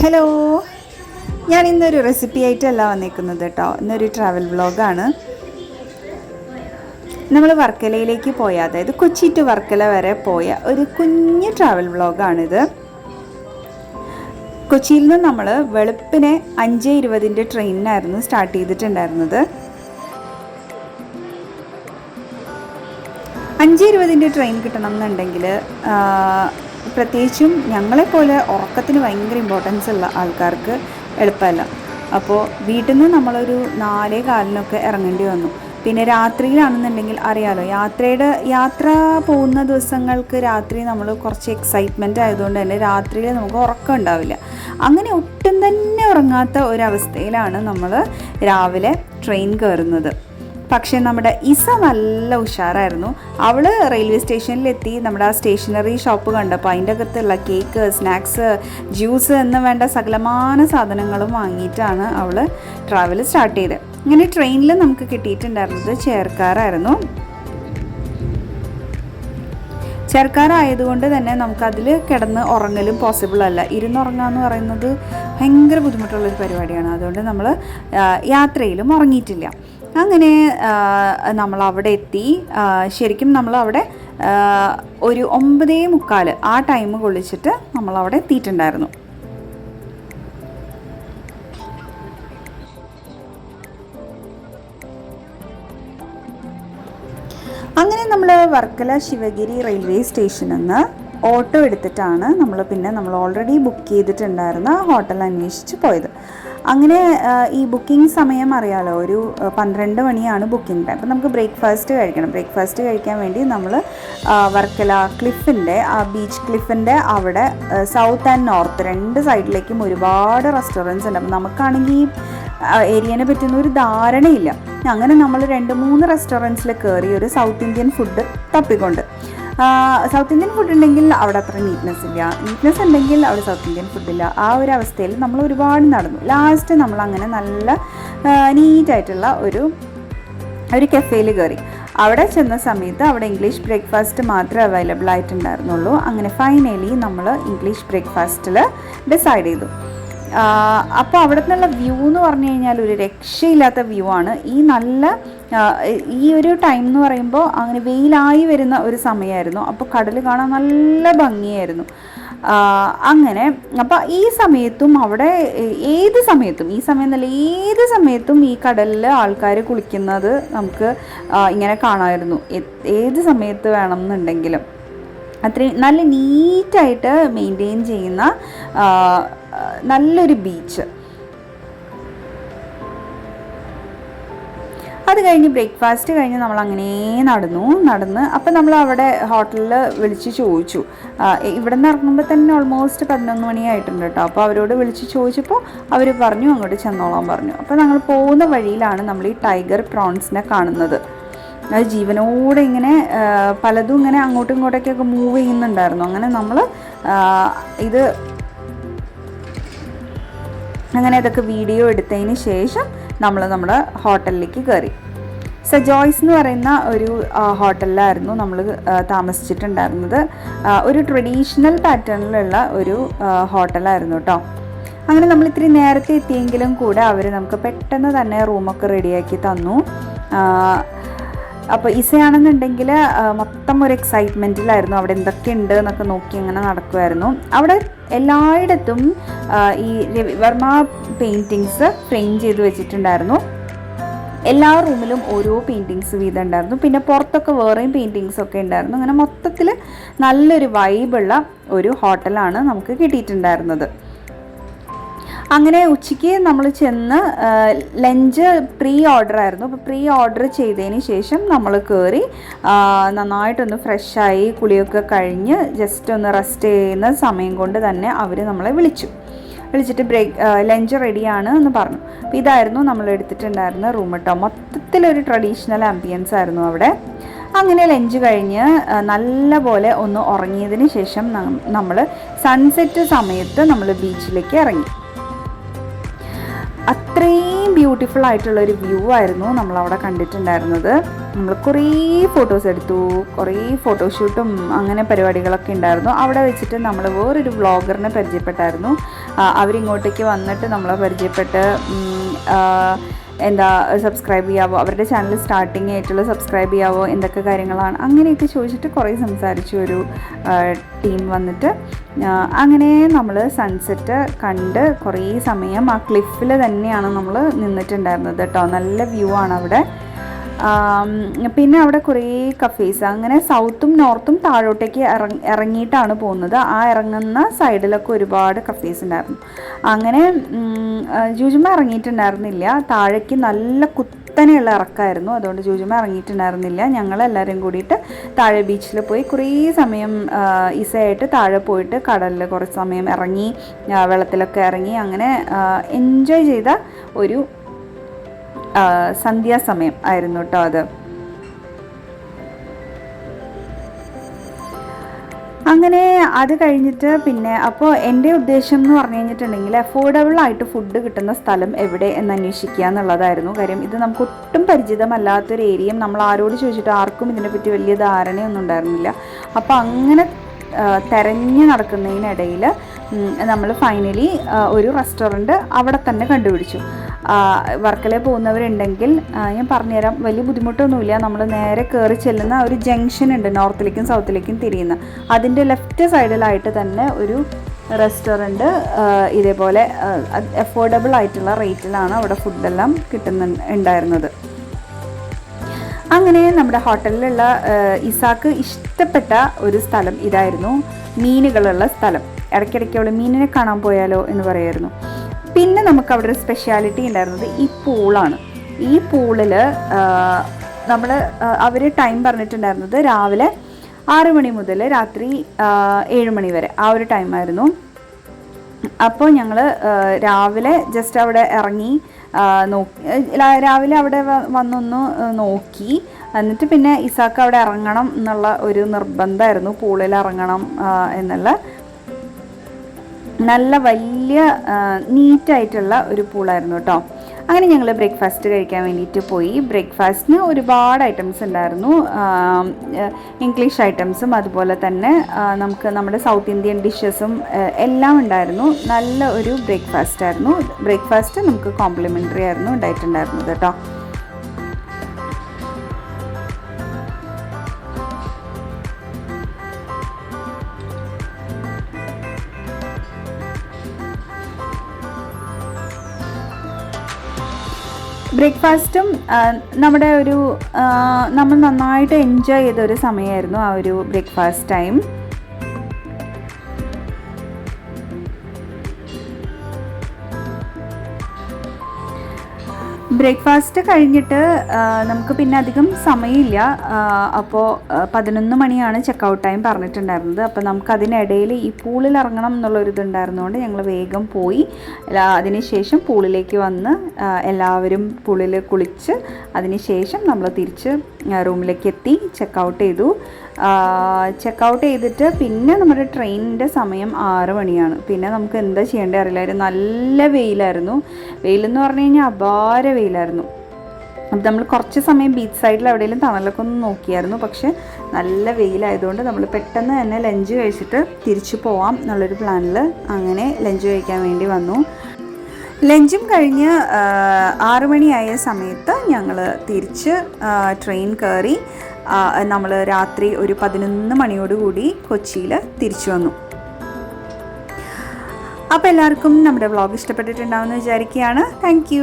Hello ഞാൻ ഇന്നൊരു recipe ആയിട്ടല്ല വന്നിരിക്കുന്നത് കേട്ടോ. ഇന്നൊരു ട്രാവൽ വ്ളോഗാണ് നമ്മൾ വർക്കലയിലേക്ക് പോയ അതായത് കൊച്ചി ടു വർക്കല വരെ പോയ ഒരു കുഞ്ഞു ട്രാവൽ വ്ളോഗാണിത് കൊച്ചിയിൽ നിന്ന് നമ്മൾ വെളുപ്പിനെ അഞ്ച് ഇരുപതിന്റെ ട്രെയിനിനായിരുന്നു സ്റ്റാർട്ട് ചെയ്തിട്ടുണ്ടായിരുന്നത്. അഞ്ച് ഇരുപതിന്റെ ട്രെയിൻ കിട്ടണം എന്നുണ്ടെങ്കിൽ പ്രത്യേകിച്ചും ഞങ്ങളെപ്പോലെ ഉറക്കത്തിന് ഭയങ്കര ഇമ്പോർട്ടൻസ് ഉള്ള ആൾക്കാർക്ക് എളുപ്പമല്ല. അപ്പോൾ വീട്ടിൽ നിന്ന് നമ്മളൊരു നാലേ കാലിനൊക്കെ ഇറങ്ങേണ്ടി വന്നു. പിന്നെ രാത്രിയിലാണെന്നുണ്ടെങ്കിൽ അറിയാലോ യാത്രയുടെ യാത്ര പോകുന്ന ദിവസങ്ങൾക്ക് രാത്രി നമ്മൾ കുറച്ച് എക്സൈറ്റ്മെന്റ് ആയതുകൊണ്ട് തന്നെ രാത്രിയിൽ നമുക്ക് ഉറക്കം ഉണ്ടാവില്ല. അങ്ങനെ ഒട്ടും തന്നെ ഉറങ്ങാത്ത ഒരവസ്ഥയിലാണ് നമ്മൾ രാവിലെ ട്രെയിൻ കയറുന്നത്. പക്ഷേ നമ്മുടെ ഇസ നല്ല ഉഷാറായിരുന്നു. അവൾ റെയിൽവേ സ്റ്റേഷനിലെത്തി നമ്മുടെ ആ സ്റ്റേഷനറി ഷോപ്പ് കണ്ടപ്പോൾ അതിന്റെ അകത്തുള്ള കേക്ക് സ്നാക്സ് ജ്യൂസ് എന്ന് വേണ്ട സകലമാന സാധനങ്ങളും വാങ്ങിയിട്ടാണ് അവൾ ട്രാവൽ സ്റ്റാർട്ട് ചെയ്തത്. ഇങ്ങനെ ട്രെയിനിൽ നമുക്ക് കിട്ടിയിട്ടുണ്ടായിരുന്നത് ചേർക്കാറായിരുന്നു. ചേർക്കാറായതുകൊണ്ട് തന്നെ നമുക്കതിൽ കിടന്ന് ഉറങ്ങലും പോസിബിൾ അല്ല. ഇരുന്നുറങ്ങുക എന്ന് പറയുന്നത് ഭയങ്കര ബുദ്ധിമുട്ടുള്ളൊരു പരിപാടിയാണ്. അതുകൊണ്ട് നമ്മൾ യാത്രയിലും ഉറങ്ങിയിട്ടില്ല. അങ്ങനെ നമ്മൾ അവിടെ എത്തി. ശരിക്കും നമ്മൾ അവിടെ ഒരു ഒമ്പതേ മുക്കാൽ ആ ടൈം കൊള്ളിച്ചിട്ട് നമ്മൾ അവിടെ എത്തിയിട്ടുണ്ടായിരുന്നു. അങ്ങനെ നമ്മൾ വർക്കല ശിവഗിരി റെയിൽവേ സ്റ്റേഷനിൽ നിന്ന് ഓട്ടോ എടുത്തിട്ടാണ് നമ്മൾ പിന്നെ നമ്മൾ ഓൾറെഡി ബുക്ക് ചെയ്തിട്ടുണ്ടായിരുന്ന ഹോട്ടൽ അന്വേഷിച്ച് പോയത്. അങ്ങനെ ഈ ബുക്കിംഗ് സമയം അറിയാലോ ഒരു പന്ത്രണ്ട് മണിയാണ് ബുക്കിംഗ് ടൈം. അപ്പോൾ നമുക്ക് ബ്രേക്ക്ഫാസ്റ്റ് കഴിക്കണം. ബ്രേക്ക്ഫാസ്റ്റ് കഴിക്കാൻ വേണ്ടി നമ്മൾ വർക്കല ക്ലിഫിന്റെ ആ ബീച്ച് ക്ലിഫിന്റെ അവിടെ സൗത്ത് ആൻഡ് നോർത്ത് രണ്ട് സൈഡിലേക്കും ഒരുപാട് റെസ്റ്റോറന്റ്സ് ഉണ്ട്. അപ്പോൾ നമുക്കാണെങ്കിൽ ഈ ഏരിയനെ പറ്റുന്ന ഒരു ധാരണയില്ല. അങ്ങനെ നമ്മൾ രണ്ട് മൂന്ന് റെസ്റ്റോറന്റ്സിൽ കയറി ഒരു സൗത്ത് ഇന്ത്യൻ ഫുഡ് തപ്പിക്കൊണ്ട്. സൗത്ത് ഇന്ത്യൻ ഫുഡ് ഉണ്ടെങ്കിൽ അവിടെ അത്ര നീറ്റ്നെസ് ഇല്ല. നീറ്റ്നെസ് ഉണ്ടെങ്കിൽ അവിടെ സൗത്ത് ഇന്ത്യൻ ഫുഡില്ല ആ ഒരു അവസ്ഥയിൽ നമ്മൾ ഒരുപാട് നടന്നു. ലാസ്റ്റ് നമ്മൾ അങ്ങനെ നല്ല നീറ്റായിട്ടുള്ള ഒരു ഒരു കഫേയിൽ കയറി അവിടെ ചെന്ന സമയത്ത് അവിടെ ഇംഗ്ലീഷ് ബ്രേക്ക്ഫാസ്റ്റ് മാത്രമേ അവൈലബിൾ ആയിട്ടുണ്ടായിരുന്നുള്ളൂ. അങ്ങനെ ഫൈനലി നമ്മൾ ഇംഗ്ലീഷ് ബ്രേക്ക്ഫാസ്റ്റിൽ ഡിസൈഡ് ചെയ്തു. അപ്പോൾ അവിടെ നിന്നുള്ള വ്യൂ എന്ന് പറഞ്ഞു കഴിഞ്ഞാൽ ഒരു രക്ഷയില്ലാത്ത വ്യൂ ആണ്. ഈ നല്ല ഈ ഒരു ടൈം എന്ന് പറയുമ്പോൾ അങ്ങനെ വെയിലായി വരുന്ന ഒരു സമയമായിരുന്നു അപ്പോൾ കടൽ കാണാൻ നല്ല ഭംഗിയായിരുന്നു. അങ്ങനെ അപ്പോൾ ഈ സമയത്തും അവിടെ ഏത് സമയത്തും ഈ സമയം എന്നല്ല ഏത് സമയത്തും ഈ കടലിൽ ആൾക്കാർ കുളിക്കുന്നത് നമുക്ക് ഇങ്ങനെ കാണാമായിരുന്നു ഏത് സമയത്ത് വേണം എന്നുണ്ടെങ്കിലും അത്രയും നല്ല നീറ്റായിട്ട് മെയിന്റെയിൻ ചെയ്യുന്ന നല്ലൊരു ബീച്ച് അത് കഴിഞ്ഞ് ബ്രേക്ക്ഫാസ്റ്റ് കഴിഞ്ഞ് നമ്മൾ അങ്ങനെ നടന്നു. നടന്ന് അപ്പം നമ്മൾ അവിടെ ഹോട്ടലിൽ വിളിച്ച് ചോദിച്ചു. ഇവിടെ നിന്ന് ഇറങ്ങുമ്പോൾ തന്നെ ഓൾമോസ്റ്റ് പതിനൊന്ന് മണിയായിട്ടുണ്ട് കേട്ടോ അപ്പോൾ അവരോട് വിളിച്ച് ചോദിച്ചപ്പോൾ അവർ പറഞ്ഞു അങ്ങോട്ട് ചെന്നോളാൻ പറഞ്ഞു. അപ്പോൾ ഞങ്ങൾ പോകുന്ന വഴിയിലാണ് നമ്മൾ ഈ ടൈഗർ പ്രോൺസിനെ കാണുന്നത്. അത് ജീവനോടെ ഇങ്ങനെ പലതും ഇങ്ങനെ അങ്ങോട്ടും ഇങ്ങോട്ടേക്കൊക്കെ മൂവ് ചെയ്യുന്നുണ്ടായിരുന്നു. അങ്ങനെ നമ്മൾ ഇത് അങ്ങനെ അതൊക്കെ വീഡിയോ എടുത്തതിന് ശേഷം നമ്മൾ നമ്മുടെ ഹോട്ടലിലേക്ക് കയറി സജോയ്സ് എന്ന് പറയുന്ന ഒരു ഹോട്ടലിലായിരുന്നു നമ്മൾ താമസിച്ചിട്ടുണ്ടായിരുന്നത്. ഒരു ട്രഡീഷണൽ പാറ്റേണിലുള്ള ഒരു ഹോട്ടലായിരുന്നു കേട്ടോ അങ്ങനെ നമ്മൾ ഇത്തിരി നേരത്തെ എത്തിയെങ്കിലും കൂടെ അവർ നമുക്ക് പെട്ടെന്ന് തന്നെ റൂമൊക്കെ റെഡിയാക്കി തന്നു. അപ്പോൾ ഇസയാണെന്നുണ്ടെങ്കിൽ മൊത്തം ഒരു എക്സൈറ്റ്മെന്റിലായിരുന്നു അവിടെ എന്തൊക്കെ ഉണ്ട് എന്നൊക്കെ നോക്കി അങ്ങനെ നടക്കുമായിരുന്നു അവിടെ എല്ലായിടത്തും ഈ രവിവർമ്മ പെയിന്റിങ്സ് ഫ്രെയിം ചെയ്ത് വെച്ചിട്ടുണ്ടായിരുന്നു. എല്ലാ റൂമിലും ഓരോ പെയിന്റിങ്സ് വീതം ഉണ്ടായിരുന്നു പിന്നെ പുറത്തൊക്കെ വേറെയും പെയിന്റിങ്സ് ഒക്കെ ഉണ്ടായിരുന്നു. അങ്ങനെ മൊത്തത്തിൽ നല്ലൊരു വൈബുള്ള ഒരു ഹോട്ടലാണ് നമുക്ക് കിട്ടിയിട്ടുണ്ടായിരുന്നത്. അങ്ങനെ ഉച്ചയ്ക്ക് നമ്മൾ ചെന്ന് ലഞ്ച് പ്രീ ഓർഡർ ആയിരുന്നു. അപ്പോൾ പ്രീ ഓർഡർ ചെയ്തതിന് ശേഷം നമ്മൾ കയറി നന്നായിട്ടൊന്ന് ഫ്രഷായി കുളിയൊക്കെ കഴിഞ്ഞ് ജസ്റ്റ് ഒന്ന് റെസ്റ്റ് ചെയ്യുന്ന സമയം കൊണ്ട് തന്നെ അവർ നമ്മളെ വിളിച്ചു. വിളിച്ചിട്ട് ബ്രേക്ക് ലഞ്ച് റെഡിയാണ് എന്ന് പറഞ്ഞു. അപ്പോൾ ഇതായിരുന്നു നമ്മൾ എടുത്തിട്ടുണ്ടായിരുന്ന റൂം കേട്ടോ മൊത്തത്തിലൊരു ട്രഡീഷണൽ ആംബിയൻസ് ആയിരുന്നു അവിടെ. അങ്ങനെ ലഞ്ച് കഴിഞ്ഞ് നല്ല പോലെ ഒന്ന് ഉറങ്ങിയതിന് ശേഷം നമ്മൾ സൺസെറ്റ് സമയത്ത് നമ്മൾ ബീച്ചിലേക്ക് ഇറങ്ങി. അത്രയും ബ്യൂട്ടിഫുൾ ആയിട്ടുള്ള ഒരു വ്യൂ ആയിരുന്നു നമ്മൾ അവിടെ കണ്ടിട്ടുണ്ടായിരുന്നത്. നമ്മൾ കുറേ ഫോട്ടോസ് എടുത്തു കുറേ ഫോട്ടോഷൂട്ടും അങ്ങനെ പരിപാടികളൊക്കെ ഉണ്ടായിരുന്നു. അവിടെ വെച്ചിട്ട് നമ്മൾ വേറൊരു വ്ളോഗറിനെ പരിചയപ്പെട്ടായിരുന്നു. അവരിങ്ങോട്ടേക്ക് വന്നിട്ട് നമ്മളെ പരിചയപ്പെട്ട് എന്താ സബ്സ്ക്രൈബ് ചെയ്യാവോ? അവരുടെ ചാനൽ സ്റ്റാർട്ടിങ് ആയിട്ടുള്ള സബ്സ്ക്രൈബ് ചെയ്യാവോ? എന്തൊക്കെ കാര്യങ്ങളാണ്? അങ്ങനെയൊക്കെ ചോദിച്ചിട്ട് കുറേ സംസാരിച്ചു ഒരു ടീം വന്നിട്ട് അങ്ങനെ നമ്മൾ സൺസെറ്റ് കണ്ട് കുറേ സമയം ആ ക്ലിഫിൽ തന്നെയാണ് നമ്മൾ നിന്നിട്ടുണ്ടായിരുന്നത് കേട്ടോ. നല്ല വ്യൂ ആണ് അവിടെ. പിന്നെ അവിടെ കുറേ കഫേസ് അങ്ങനെ സൗത്തും നോർത്തും താഴോട്ടേക്ക് ഇറങ്ങി ഇറങ്ങിയിട്ടാണ് പോകുന്നത്. ആ ഇറങ്ങുന്ന സൈഡിലൊക്കെ ഒരുപാട് കഫേസ് ഉണ്ടായിരുന്നു. അങ്ങനെ ജൂജുമ ഇറങ്ങിയിട്ടുണ്ടായിരുന്നില്ല. താഴേക്ക് നല്ല കുത്തനെയുള്ള ഇറക്കായിരുന്നു അതുകൊണ്ട് ജൂജുമ ഇറങ്ങിയിട്ടുണ്ടായിരുന്നില്ല. ഞങ്ങളെല്ലാവരും കൂടിയിട്ട് താഴെ ബീച്ചിൽ പോയി കുറേ സമയം ഈസയായിട്ട് താഴെ പോയിട്ട് കടലിൽ കുറച്ച് സമയം ഇറങ്ങി വെള്ളത്തിലൊക്കെ ഇറങ്ങി അങ്ങനെ എൻജോയ് ചെയ്ത ഒരു സന്ധ്യാസമയം ആയിരുന്നു കേട്ടോ അത്. അങ്ങനെ അത് കഴിഞ്ഞിട്ട് പിന്നെ അപ്പോൾ എന്റെ ഉദ്ദേശം എന്ന് പറഞ്ഞു കഴിഞ്ഞിട്ടുണ്ടെങ്കിൽ അഫോർഡബിൾ ആയിട്ട് ഫുഡ് കിട്ടുന്ന സ്ഥലം എവിടെ എന്ന് അന്വേഷിക്കുക എന്നുള്ളതായിരുന്നു കാര്യം. ഇത് നമുക്ക് ഒട്ടും പരിചിതമല്ലാത്തൊരു ഏരിയയും നമ്മൾ ആരോട് ചോദിച്ചിട്ട് ആർക്കും ഇതിനെപ്പറ്റി വലിയ ധാരണയൊന്നും ഉണ്ടായിരുന്നില്ല. അപ്പോൾ അങ്ങനെ തെരഞ്ഞു നടക്കുന്നതിനിടയിൽ നമ്മൾ ഫൈനലി ഒരു റെസ്റ്റോറന്റ് അവിടെ തന്നെ കണ്ടുപിടിച്ചു. വർക്കല പോകുന്നവരുണ്ടെങ്കിൽ ഞാൻ പറഞ്ഞുതരാം വലിയ ബുദ്ധിമുട്ടൊന്നുമില്ല. നമ്മൾ നേരെ കയറി ചെല്ലുന്ന ഒരു ജംഗ്ഷൻ ഉണ്ട് നോർത്തിലേക്കും സൗത്തിലേക്കും തിരിയുന്ന. അതിന്റെ ലെഫ്റ്റ് സൈഡിലായിട്ട് തന്നെ ഒരു റെസ്റ്റോറന്റ് ഇതേപോലെ അഫോർഡബിൾ ആയിട്ടുള്ള റേറ്റിലാണ് അവിടെ ഫുഡെല്ലാം കിട്ടുന്ന ഉണ്ടായിരുന്നത്. അങ്ങനെ നമ്മുടെ ഹോട്ടലിലുള്ള ഇസാക്ക് ഇഷ്ടപ്പെട്ട ഒരു സ്ഥലം ഇതായിരുന്നു. മീനുകളുള്ള സ്ഥലം. ഇടയ്ക്കിടയ്ക്ക് അവൾ മീനിനെ കാണാൻ പോയാലോ എന്ന് പറയായിരുന്നു. പിന്നെ നമുക്ക് അവിടെ ഒരു സ്പെഷ്യാലിറ്റി ഉണ്ടായിരുന്നത് ഈ പൂളാണ്. ഈ പൂളിൽ നമ്മൾ അവർ ടൈം പറഞ്ഞിട്ടുണ്ടായിരുന്നത് രാവിലെ ആറ് മണി മുതൽ രാത്രി ഏഴ് മണി വരെ. ആ ഒരു ടൈമായിരുന്നു അപ്പോൾ ഞങ്ങൾ രാവിലെ ജസ്റ്റ് അവിടെ ഇറങ്ങി നോക്കി രാവിലെ അവിടെ വന്നൊന്ന് നോക്കി. എന്നിട്ട് പിന്നെ ഇസാക്ക് അവിടെ ഇറങ്ങണം എന്നുള്ള ഒരു നിർബന്ധമായിരുന്നു. പൂളിൽ ഇറങ്ങണം എന്നുള്ള നല്ല വലിയ നീറ്റായിട്ടുള്ള ഒരു പൂളായിരുന്നു കേട്ടോ അങ്ങനെ ഞങ്ങൾ ബ്രേക്ക്ഫാസ്റ്റ് കഴിക്കാൻ വേണ്ടിയിട്ട് പോയി. ബ്രേക്ക്ഫാസ്റ്റിന് ഒരുപാട് ഐറ്റംസ് ഉണ്ടായിരുന്നു. ഇംഗ്ലീഷ് ഐറ്റംസും അതുപോലെ തന്നെ നമുക്ക് നമ്മുടെ സൗത്ത് ഇന്ത്യൻ ഡിഷസും എല്ലാം ഉണ്ടായിരുന്നു. നല്ല ഒരു ബ്രേക്ക്ഫാസ്റ്റ് ആയിരുന്നു. ബ്രേക്ക്ഫാസ്റ്റ് നമുക്ക് കോംപ്ലിമെന്ററി ആയിരുന്നു ഉണ്ടായിട്ടുണ്ടായിരുന്നത് കേട്ടോ ബ്രേക്ക്ഫാസ്റ്റും നമ്മുടെ ഒരു നമ്മൾ നന്നായിട്ട് എൻജോയ് ചെയ്ത ഒരു സമയമായിരുന്നു ആ ഒരു ബ്രേക്ക്ഫാസ്റ്റ് ടൈം. ബ്രേക്ക്ഫാസ്റ്റ് കഴിഞ്ഞിട്ട് നമുക്ക് പിന്നെ അധികം സമയമില്ല. അപ്പോൾ പതിനൊന്ന് മണിയാണ് ചെക്കൗട്ട് ടൈം പറഞ്ഞിട്ടുണ്ടായിരുന്നത്. അപ്പോൾ നമുക്ക് അതിനിടയിൽ ഈ പൂളിൽ ഇറങ്ങണം എന്നുള്ളൊരു ഇതുണ്ടായിരുന്നതുകൊണ്ട് ഞങ്ങൾ വേഗം പോയി. അതിനുശേഷം പൂളിലേക്ക് വന്ന് എല്ലാവരും പൂളിൽ കുളിച്ച് അതിനുശേഷം നമ്മൾ തിരിച്ച് റൂമിലേക്ക് എത്തി ചെക്കൗട്ട് ചെയ്തു. ചെക്കൗട്ട് ചെയ്തിട്ട് പിന്നെ നമ്മുടെ ട്രെയിനിന്റെ സമയം ആറ് മണിയാണ്. പിന്നെ നമുക്ക് എന്താ ചെയ്യേണ്ടത് അറിയില്ലായിരുന്നു. നല്ല വെയിലായിരുന്നു. വെയിലെന്ന് പറഞ്ഞു കഴിഞ്ഞാൽ അപാര വെയിലായിരുന്നു. അപ്പം നമ്മൾ കുറച്ച് സമയം ബീച്ച് സൈഡിൽ എവിടെയെങ്കിലും തണലൊക്കെ ഒന്ന് നോക്കിയായിരുന്നു. പക്ഷെ നല്ല വെയിലായതുകൊണ്ട് നമ്മൾ പെട്ടെന്ന് തന്നെ ലഞ്ച് കഴിച്ചിട്ട് തിരിച്ചു പോവാം. എന്നുള്ളൊരു പ്ലാനിൽ അങ്ങനെ ലഞ്ച് കഴിക്കാൻ വേണ്ടി വന്നു. ലഞ്ചും കഴിഞ്ഞ് ആറു മണിയായ സമയത്ത് ഞങ്ങൾ തിരിച്ച് ട്രെയിൻ കയറി നമ്മൾ രാത്രി ഒരു പതിനൊന്ന് മണിയോടുകൂടി കൊച്ചിയിൽ തിരിച്ചു വന്നു. അപ്പോൾ എല്ലാവർക്കും നമ്മുടെ വ്ളോഗ് ഇഷ്ടപ്പെട്ടിട്ടുണ്ടാവുമെന്ന് വിചാരിക്കുകയാണ്. താങ്ക്